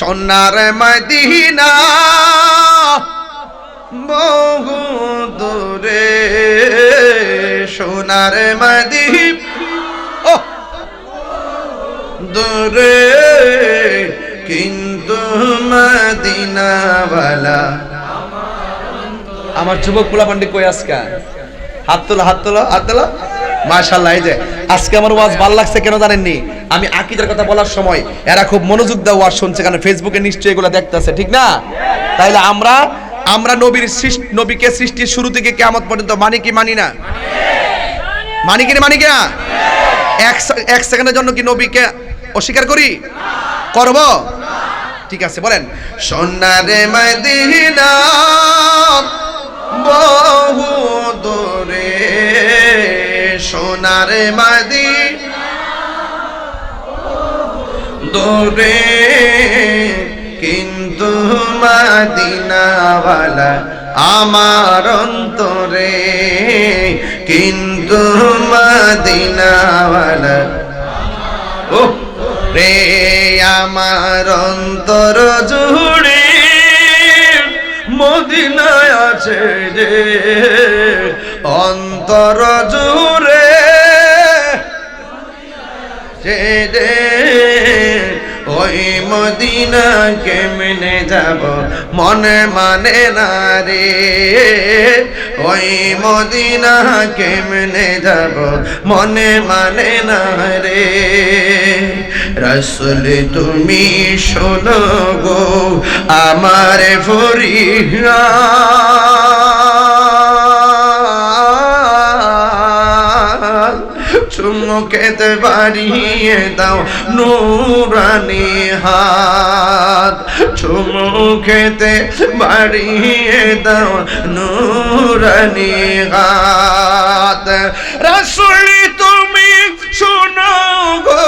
সোনার মদিনা বহু দূরে, সোনার মদিনা ও দূরে, কিন্তু মদিনাওয়ালা। আমার যুবক পোলা পণ্ডিত কই আজকা? হাত তোলা হাত তোলা হাত তোলা। মাশাল্লাহ এই যে, আজকে আমার ওয়াজ ভালো লাগছে কেন জানেননি? আমি আকিদের কথা বলার সময় এরা খুব মনোযোগ দেওয়া শুনছে, কারণ ফেসবুকে নিশ্চয়ই এগুলো দেখতেছে ঠিক না? তাইলে আমরা আমরা নবীর নবীকে সৃষ্টির শুরু থেকে কেমন পর্যন্ত মানি কি, মানি না? মানি কি মানি কি না? এক সেকেন্ডের জন্য কি নবীকে অস্বীকার করি? করব? ঠিক আছে, বলেন। সোনারে বহু দূরে, সোনারে মদিনা। দূরে, কিন্তু মদিনাওয়ালা আমার অন্তরে, কিন্তু মদিনাওয়ালা ও রে আমার অন্তর জুড়ে মদিনায় আছে রে অন্তর মদিনা কেমনে যাব, মনে মানে না রে। ওই মদিনা কেমনে যাব, মনে মানে না রে। রসুল, তুমি শোনো গো, আমার ফরিয়া চুমুকেতে বাড়িয়ে দাও নুরানি হাত। চুমুকেতে বাড়িয়ে দাও নুরানি হাত। রসুলি, তুমি শুনো গো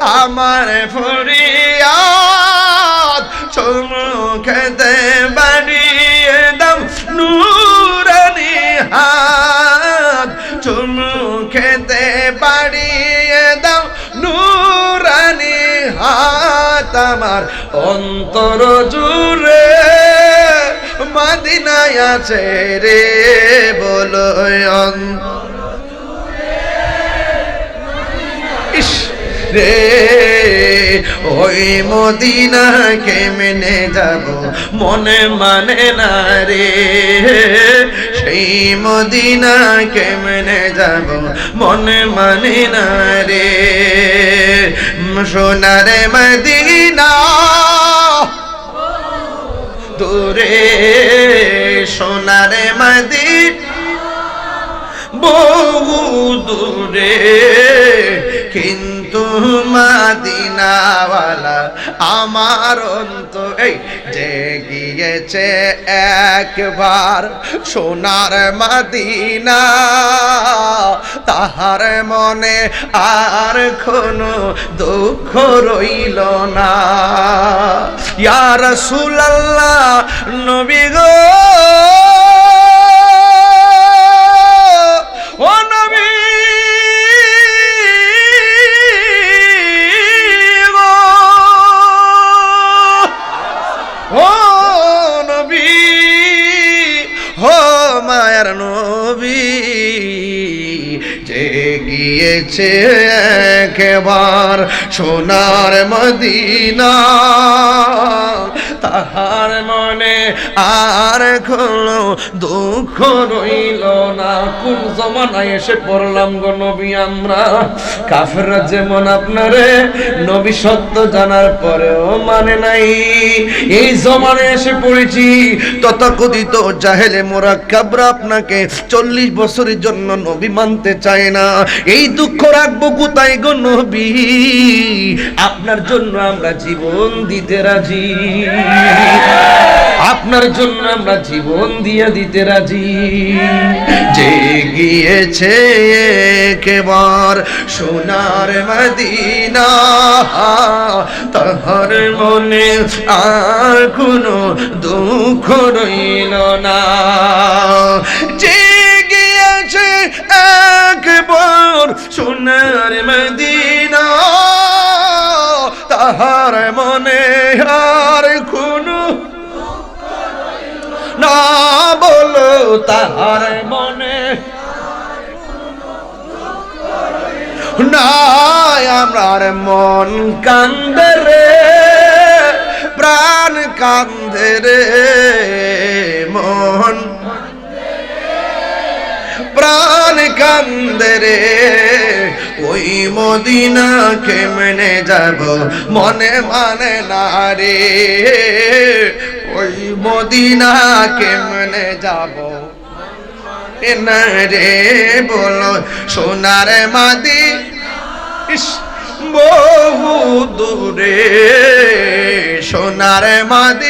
আমার ফরিয়াদ। চুমুকেতে বাড়িয়ে হাত আমার অন্তর জুড়ে মাদিনায় আছে রে বলো রে, ওই মদিনা কেমনে যাব? মনে মানে না রে, সেই মদিনা কেমনে যাব? মনে মানে না রে সোনারে মদিনা। দূরে সোনারে মদিনা। বহু দূরে কিন্তু মাদিনাওয়ালা আমার অন্ত এই যে গিয়েছে একবার সোনার মাদিনা, তাহার মনে আর কোনো দুঃখ রইল না। ইয়ার সুলাল্লাহ নবী গো! গিয়েছে একবার সোনার মদিনা। তাহার মনে আর কোনো দুঃখ রইল না। কোন জমানায় এসে পড়লাম গো নবী, আমরা। কাফেররা যেমন আপনারে নবী সত্য জানার পরেও মানে নাই। এই জমানায় এসে পড়েছি, তথাকথিত জাহেলে মোরা কাবরা আপনাকে চল্লিশ বছরের জন্য নবী মানতে চায় না। এই দুঃখ রাখব কোথায় গো নবী? আপনার জন্য আমরা জীবন দিতে রাজি। আপনার জন্য আমরা জীবন দিয়ে দিতে রাজি। যে গিয়েছে কেবার সোনার মদিনা, তাহার মনে আর কোনো দুঃখ রইল না। যে গিয়েছে একবার সোনার মদিনা, তাহার মনে আর তাহার মনে। নাই আমার মন কান্দে রে, প্রাণ কান্দে রে, মন প্রাণ কান্দে রে। ওই মদিনা কেমনে যাব মনে মানে না রে। ওই মদিনা কেমনে যাব। না রে বলো সোনার মাদি। বহু দূরে। সোনার মাদি